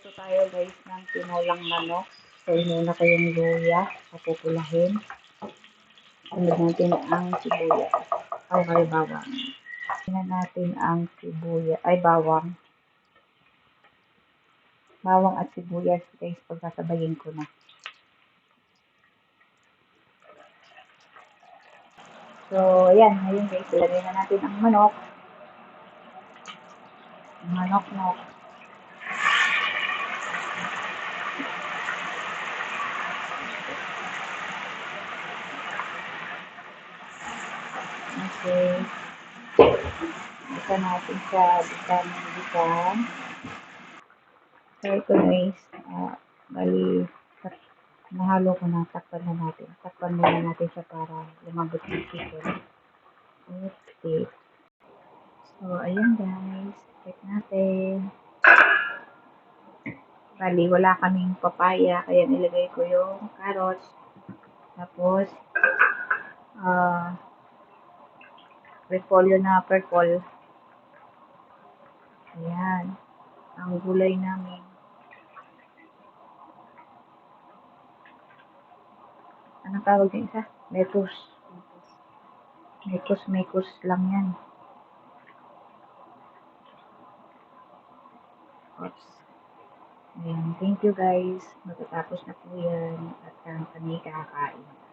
Magluto tayo guys ng tinolang manok. So, inuna ko yung luya. Papupulahin. Sunod natin ang sibuyas. Okay, bawang. Tingnan natin ang sibuyas. Ay, bawang. Bawang at sibuyas guys. Pagsasabayin ko na. So, ayan. Ngayon guys, ilagay na natin ang manok. Manok-nok. Okay. Bisa natin. Bisa ng bisa. So, ito guys. Uh, bali, nahalo ko na. Takpan na natin. Takpan muna natin siya para lumambot yung chicken. Okay. So, ayan guys. Check natin. Bali, wala kaming papaya. Kaya nilagay ko yung carrots. Tapos, repolyo na purple. Ayan. Ang gulay namin. Anong tawag din isa? Mekus. Mekus, mekus lang yan. Oops. Ayan. Thank you guys. Matatapos na po yan. At um, kami kakain.